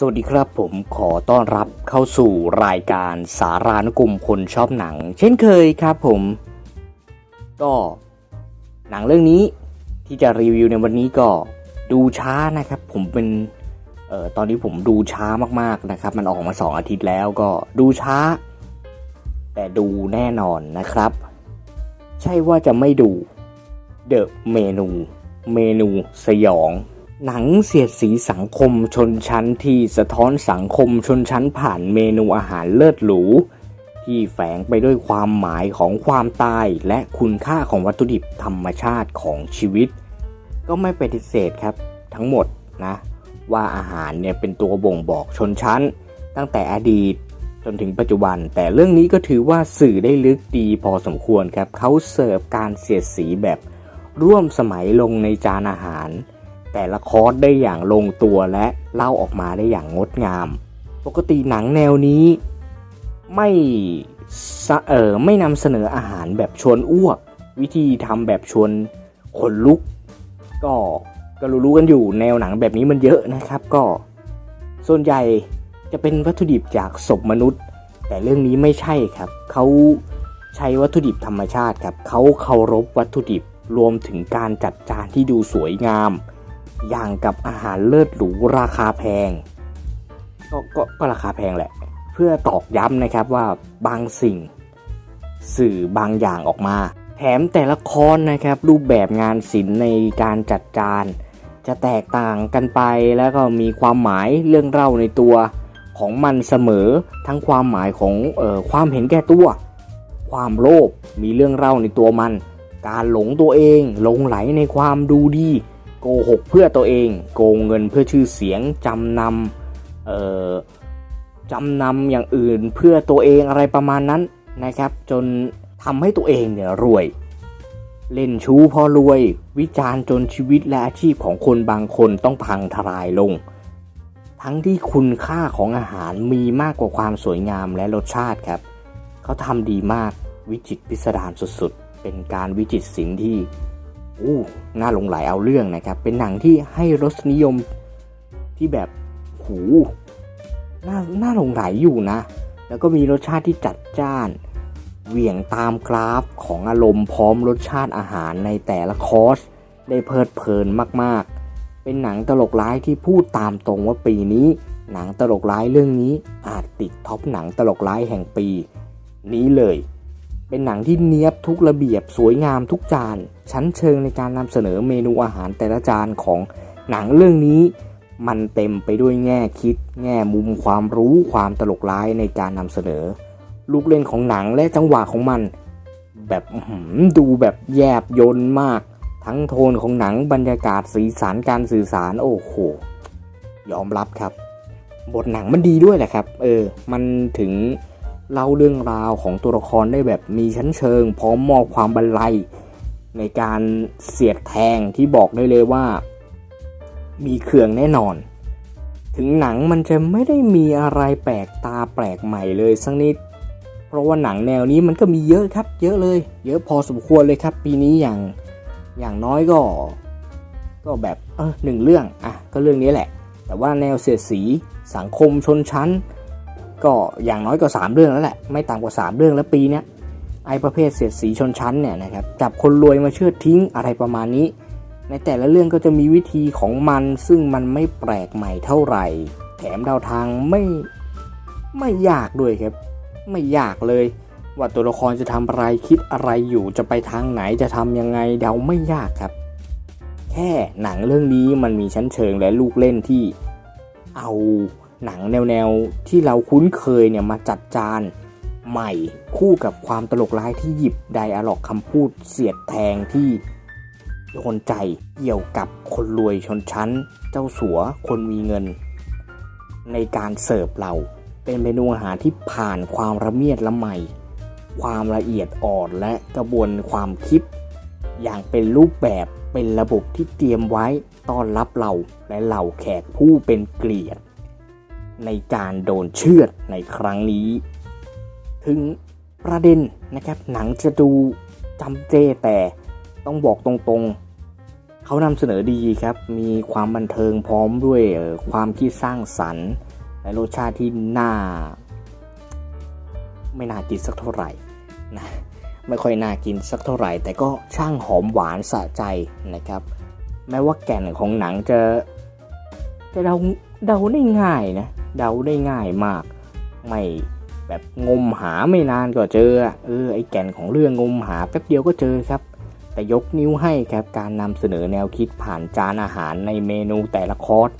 สวัสดีครับผมขอต้อนรับเข้าสู่รายการสารานุกรมคนชอบหนัง เช่นเคยครับผม ก็หนังเรื่องนี้ที่จะรีวิวในวันนี้ก็ดูช้านะครับ ผมเป็นเอ่อตอนนี้ผมดูช้ามากๆนะครับ มันออกมาสองอาทิตย์แล้วก็ดูช้า แต่ดูแน่นอนนะครับ ใช่ว่าจะไม่ดูเดอะเมนู เมนูสยอง หนังเสียดสีสังคมชนชั้นที่สะท้อนสังคมชนชั้นผ่านเมนูอาหารเลิศหรู ที่แฝงไปด้วยความหมายของความตายและคุณค่าของวัตถุดิบธรรมชาติของชีวิต ก็ไม่ปฏิเสธครับทั้งหมดนะ ว่าอาหารเนี่ยเป็นตัวบ่งบอกชนชั้น ตั้งแต่อดีตจนถึงปัจจุบัน แต่เรื่องนี้ก็ถือว่าสื่อได้ลึกดีพอสมควรครับเขาเสิร์ฟการเสียดสีแบบร่วมสมัยลงในจานอาหาร แต่ละคอร์สได้อย่างลงตัวและเล่าออกมาได้อย่างงดงาม ปกติหนังแนวนี้ ไม่สะเออไม่นำเสนออาหารแบบชวนอ้วก วิธีทำแบบชวนขนลุก ก็ก็รู้ๆกันอยู่แนวหนังแบบนี้มันเยอะนะครับ ก็ ส่วนใหญ่จะเป็นวัตถุดิบจากศพมนุษย์ แต่เรื่องนี้ไม่ใช่ครับ เขาใช้วัตถุดิบธรรมชาติครับเขาเคารพวัตถุดิบรวมถึงการจัดจานที่ดูสวยงาม อย่างกับอาหารเลิศหรูราคาแพงกก็ก็ราคาแพงแหละ เพื่อตอกย้ำนะครับว่าบางสิ่งสื่อบางอย่างออกมา แถมแต่ละคอนนะครับ รูปแบบงานศิลป์ในการจัดจานจะแตกต่างกันไปแล้วก็มีความหมายเรื่องเล่าในตัวของมันเสมอทั้งความหมายของออความเห็นแก่ตัว ความโลภมีเรื่องเล่าในตัวมัน การหลงตัวเองหลงไหลในความดูดี กหกเพื่อตัวเอง โกงเงินเพื่อชื่อเสียงจำนำเอ่อจำนำอย่างอื่นเพื่อตัวเองอะไรประมาณนั้นนะครับ จนทำให้ตัวเองเนี่ยรวย เล่นชู้พอรวย วิจารณ์จนชีวิตและอาชีพของคนบางคนต้องพังทลายลง ทั้งที่คุณค่าของอาหารมีมากกว่าความสวยงามและรสชาติครับ เขาทำดีมากวิจิตพิสดารสุดๆ เป็นการวิจิตรศิลป์ที่ อู้น่าหลงไหลเอาเรื่องนะครับ เป็นหนังที่ให้รสนิยมที่แบบหูน่าน่าหลงไหลอยู่นะ แล้วก็มีรสชาติที่จัดจ้าน เหวี่ยงตามกราฟของอารมณ์พร้อมรสชาติอาหารในแต่ละคอร์สได้เพลิดเพลินมากๆ เป็นหนังตลกร้ายที่พูดตามตรงว่าปีนี้ หนังตลกร้ายเรื่องนี้อาจติดท็อปหนังตลกร้ายแห่งปี นี้เลย เป็นหนังที่เนียบทุกระเบียบสวยงามทุกจาน ชั้นเชิงในการนำเสนอเมนูอาหารแต่ละจานของหนังเรื่องนี้ มันเต็มไปด้วยแง่คิด แง่มุมความรู้ความตลกร้ายในการนำเสนอ ลูกเล่นของหนังและจังหวะของมัน แบบดูแบบแยบยนต์มาก ทั้งโทนของหนังบรรยากาศสีสันการสื่อสารโอ้โหยอมรับครับ บทหนังมันดีด้วยแหละครับ เออ มันถึง เล่าเรื่องราวของตัวละครได้แบบมีชั้นเชิง พร้อมมอบความบรรลัย ในการเสียดแทงที่บอกได้เลยว่า มีเครื่องแน่นอน ถึงหนังมันจะไม่ได้มีอะไรแปลกตาแปลกใหม่เลยสักนิด เพราะว่าหนังแนวนี้มันก็มีเยอะครับ เยอะเลย เยอะพอสมควรเลยครับ ปีนี้อย่างอย่างน้อยก็ ก็แบบเออหนึ่งเรื่องอะก็เรื่องนี้แหละ แต่ว่าแนวเสียดสีสังคมชนชั้น ก็อย่างน้อยก็สามเรื่องแล้วแหละไม่ต่ำกว่าสามเรื่องแล้วปีเนี้ยไอประเภทเสียดสีชนชั้นเนี่ยนะครับจับคนรวยมาเชื่อทิ้งอะไรประมาณนี้ ในแต่ละเรื่องก็จะมีวิธีของมันซึ่งมันไม่แปลกใหม่เท่าไหร่ แถมดาวทางไม่ไม่ยากด้วยครับ ไม่ยากเลย ว่าตัวละครจะทำอะไรคิดอะไรอยู่จะไปทางไหนจะทำยังไงเดาไม่ยากครับ แค่หนังเรื่องนี้มันมีชั้นเชิงและลูกเล่นที่เอา หนังแนวๆที่เราคุ้นเคยเนี่ยมาจัดจานใหม่คู่กับความตลกร้ายที่หยิบไดอะล็อกคำพูดเสียดแทงที่โดนใจเกี่ยวกับคนรวยชนชั้น เจ้าสัวคนมีเงิน ในการเสิร์ฟเราเป็นเมนูอาหารที่ผ่านความระเมียดละไมความละเอียดอ่อนและกระบวนความคิด อย่างเป็นรูปแบบเป็นระบบที่เตรียมไว้ต้อนรับเราและเหล่าแขกผู้เป็นเกลียด ในการโดนเชือดในครั้งนี้ ถึงประเด็นนะครับหนังจะดูจำเจแต่ต้องบอกตรงๆ เขานำเสนอดีครับ มีความบันเทิงพร้อมด้วยความคิดสร้างสรรค์ และรสชาติที่น่า ไม่น่ากินสักเท่าไหร่นะไม่ค่อยน่ากินสักเท่าไหร่ แต่ก็ช่างหอมหวานสะใจนะครับ แม้ว่าแก่นของหนังจะจะเดาเดาได้ง่ายนะ เดาได้ง่ายมาก ไม่แบบงมหาไม่นานก็เจอเออไอแก่นของเรื่องงมหาแป๊บเดียวก็เจอครับ แต่ยกนิ้วให้ครับการนำเสนอแนวคิดผ่านจานอาหารในเมนูแต่ละคอร์ส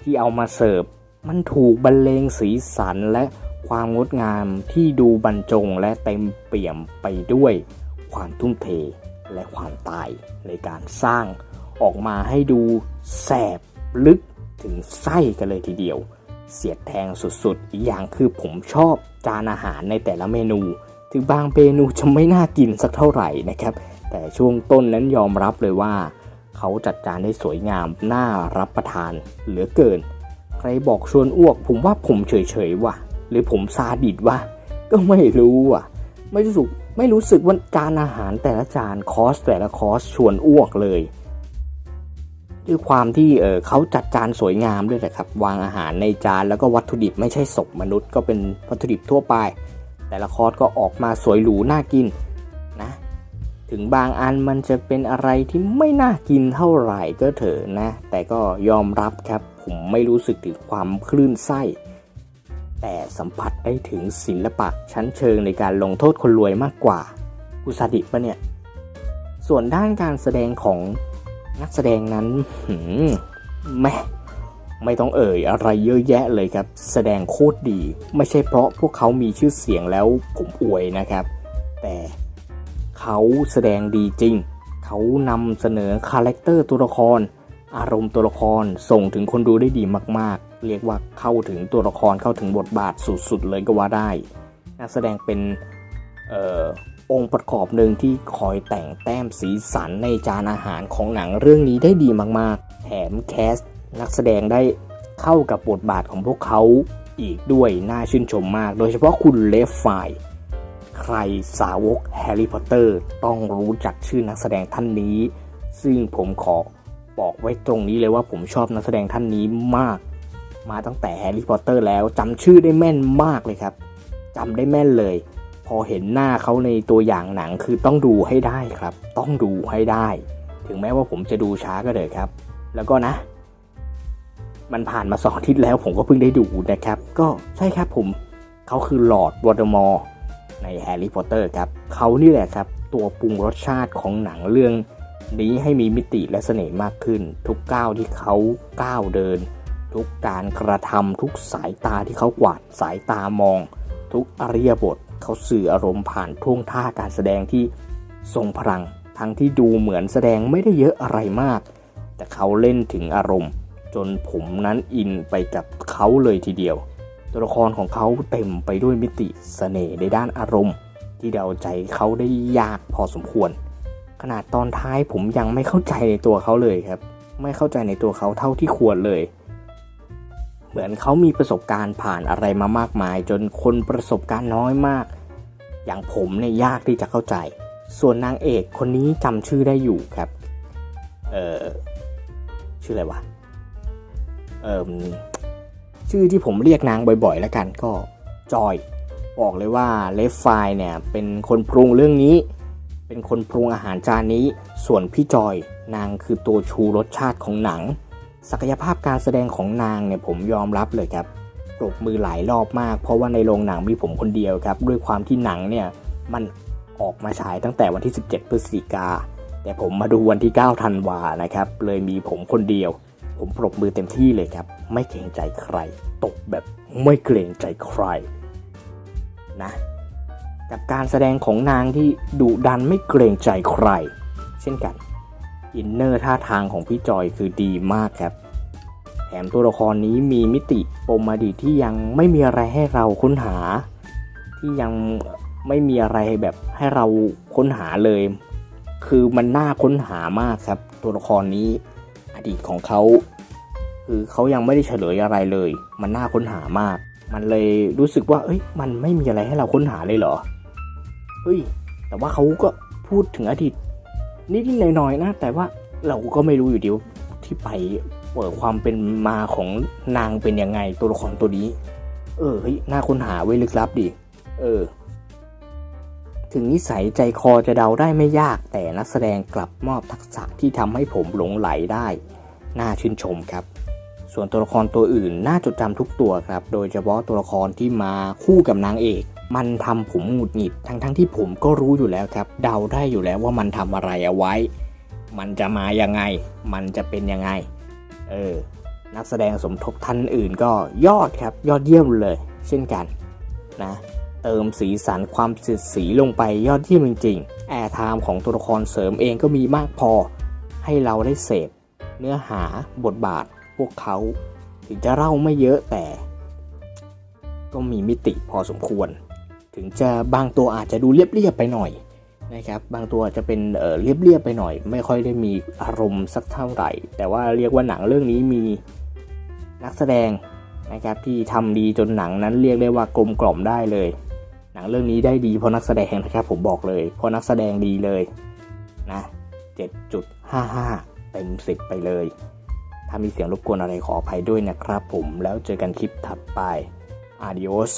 ที่เอามาเสิร์ฟมันถูกบรรเลงสีสันและความงดงามที่ดูบรรจงและเต็มเปี่ยมไปด้วยความทุ่มเทและความตายในการสร้างออกมาให้ดูแสบลึกถึงไส้กันเลยทีเดียว เสียดแทงสุดๆ อีกอย่างคือผมชอบจานอาหารในแต่ละเมนู ถึงบางเมนูจะไม่น่ากินสักเท่าไหร่นะครับ แต่ช่วงต้นนั้นยอมรับเลยว่า เขาจัดจานได้สวยงามน่ารับประทานเหลือเกิน ใครบอกชวนอ้วก ผมว่าผมเฉยๆว่ะ หรือผมซาดิสว่ะ ก็ไม่รู้อะ ไม่รู้สึกไม่รู้สึกว่าจานอาหารแต่ละจานคอสแต่ละคอสชวนอ้วกเลย ด้วยความที่เเขาจัดจานสวยงามด้วยแหละครับ วางอาหารในจานแล้วก็วัตถุดิบไม่ใช่ศพมนุษย์ก็เป็นวัตถุดิบทั่วไป แต่ละคอร์สก็ออกมาสวยหรูน่ากินนะ ถึงบางอันมันจะเป็นอะไรที่ไม่น่ากินเท่าไหร่ก็เถอะนะ แต่ก็ยอมรับครับ ผมไม่รู้สึกถึงความคลื่นไส้แต่สัมผัสได้ถึงศิลปะชั้นเชิงในการลงโทษคนรวยมากกว่า กุซาดิปะเนี่ย ส่วนด้านการแสดงของ นักแสดงนั้นหืมแม่ไม่ต้องเอ่ยอะไรเยอะแยะเลยครับ แสดงโคตรดี ไม่ใช่เพราะพวกเขามีชื่อเสียงแล้วผมอวยนะครับ แต่เขาแสดงดีจริง เขานำเสนอคาแรคเตอร์ตัวละคร อารมณ์ตัวละครส่งถึงคนดูได้ดีมาก ๆ เรียกว่าเข้าถึงตัวละครเข้าถึงบทบาทสุด ๆ เลยก็ว่าได้ นักแสดงเป็นเอ่อ องค์ประกอบหนึ่งที่คอยแต่งแต้มสีสันในจานอาหารของหนังเรื่องนี้ได้ดีมากๆ แถมแคสนักแสดงได้เข้ากับบทบาทของพวกเขาอีกด้วยน่าชื่นชมมาก โดยเฉพาะคุณเลฟไฟใครสาวกแฮร์รี่พอตเตอร์ต้องรู้จักชื่อนักแสดงท่านนี้ ซึ่งผมขอบอกไว้ตรงนี้เลยว่าผมชอบนักแสดงท่านนี้มาก มาตั้งแต่แฮร์รี่พอตเตอร์แล้วจำชื่อได้แม่นมากเลยครับจำได้แม่นเลย พอเห็นหน้าเขาในตัวอย่างหนังคือต้องดูให้ได้ครับ ต้องดูให้ได้ ถึงแม้ว่าผมจะดูช้าก็เลยครับ แล้วก็นะ มันผ่านมาสองทิตย์แล้วผมก็เพิ่งได้ดูนะครับ ก็ใช่ครับผมเขาคือหลอร์ดวอลเดอมอร์ในแฮร์รี่พอตเตอร์ครับเขานี่แหละครับ ตัวปรุงรสชาติของหนังเรื่องนี้ให้มีมิติและเสน่ห์มากขึ้น ทุกก้าวที่เขาก้าวเดิน ทุกการกระทำทุกสายตาที่เขากวาดสายตามอง ทุกอริยบทเขาสื่ออารมณ์ผ่านท่วงท่าการแสดงที่ทรงพลัง ทั้งที่ดูเหมือนแสดงไม่ได้เยอะอะไรมาก แต่เขาเล่นถึงอารมณ์ จนผมนั้นอินไปกับเขาเลยทีเดียว ตัวละครของเขาเต็มไปด้วยมิติเสน่ห์ในด้านอารมณ์ ที่เดาใจเขาได้ยากพอสมควร ขนาดตอนท้ายผมยังไม่เข้าใจในตัวเขาเลยครับ ไม่เข้าใจในตัวเขาเท่าที่ควรเลย เหมือนเขามีประสบการณ์ผ่านอะไรมามากมาย จนคนประสบการณ์น้อยมาก อย่างผมเนี่ยยากที่จะเข้าใจ ส่วนนางเอกคนนี้จำชื่อได้อยู่ครับ เออชื่ออะไรวะเออชื่อที่ผมเรียกนางบ่อยๆ แล้วกันก็จอย บอกเลยว่าเลฟไฟเนี่ยเป็นคนปรุงเรื่องนี้ เป็นคนปรุงอาหารจานนี้ ส่วนพี่จอยนางคือตัวชูรสชาติของหนัง ศักยภาพการแสดงของนางเนี่ยผมยอมรับเลยครับปรบมือหลายรอบมาก เพราะว่าในโรงหนังมีผมคนเดียวครับ ด้วยความที่หนังเนี่ยมันออกมาฉายตั้งแต่วันที่ 17 พฤศจิกา แต่ผมมาดูวันที่ 9 ธันวานะครับ เลยมีผมคนเดียว ผมปรบมือเต็มที่เลยครับ ไม่เกรงใจใคร ตกแบบไม่เกรงใจใครนะกับการแสดงของนางที่ดุดันไม่เกรงใจใคร เช่นกัน อินเนอร์ท่าทางของพี่จอยคือดีมากครับ แถมตัวละครนี้มีมิติปมอดีตที่ยังไม่มีอะไรให้เราค้นหา ที่ยังไม่มีอะไรแบบให้เราค้นหาเลย คือมันน่าค้นหามากครับ ตัวละครนี้อดีตของเขา คือเขายังไม่ได้เฉลยอะไรเลย มันน่าค้นหามาก มันเลยรู้สึกว่า เอ้ย มันไม่มีอะไรให้เราค้นหาเลยเหรอเฮ้ย แต่ว่าเขาก็พูดถึงอดีต นิดๆหน่อยๆนะ แต่ว่าเราก็ไม่รู้อยู่ดีวที่ไปเปิดความเป็นมาของนางเป็นยังไงตัวละครตัวนี้ เออเฮ้ยน่าค้นหาไว้ลึกลับดิเออ ถึงนิสัยใจคอจะเดาได้ไม่ยากแต่นักแสดงกลับมอบทักษะที่ทำให้ผมหลงไหลได้ น่าชื่นชมครับ ส่วนตัวละครตัวอื่นน่าจดจำทุกตัวครับ โดยเฉพาะตัวละครที่มาคู่กับนางเอก มันทำผมหงุดหงิดทั้งๆทที่ผมก็รู้อยู่แล้วครับ เดาได้อยู่แล้วว่ามันทำอะไรเอาไว้ มันจะมายังไง มันจะเป็นยังไง เออ นักแสดงสมทบท่านอื่นก็ยอดครับ ยอดเยี่ยมเลย เช่นกันนะ เติมสีสันความเสียดสีลงไปยอดเยี่ยมจริงๆ แอร์ไทม์ของตัวละครเสริมเองก็มีมากพอ ให้เราได้เสพเนื้อหาบทบาทพวกเขา ถึงจะเล่าไม่เยอะแต่ ก็มีมิติพอสมควร ถึงจะบางตัวอาจจะดูเรียบๆไปหน่อยนะครับบางตัวอาจจะเป็นเอ่อเรียบๆไปหน่อย ไม่ค่อยได้มีอารมณ์สักเท่าไหร่ แต่ว่าเรียกว่าหนังเรื่องนี้มีนักแสดงนะครับที่ทำดีจนหนังนั้นเรียกได้ว่ากลมกล่อมได้เลย หนังเรื่องนี้ได้ดีเพราะนักแสดงนะครับผมบอกเลย เพราะนักแสดงดีเลยนะ 7.55 เต็ม 10 ไปเลย ถ้ามีเสียงรบกวนอะไรขออภัยด้วยนะครับผมแล้วเจอกันคลิปถัดไป Adios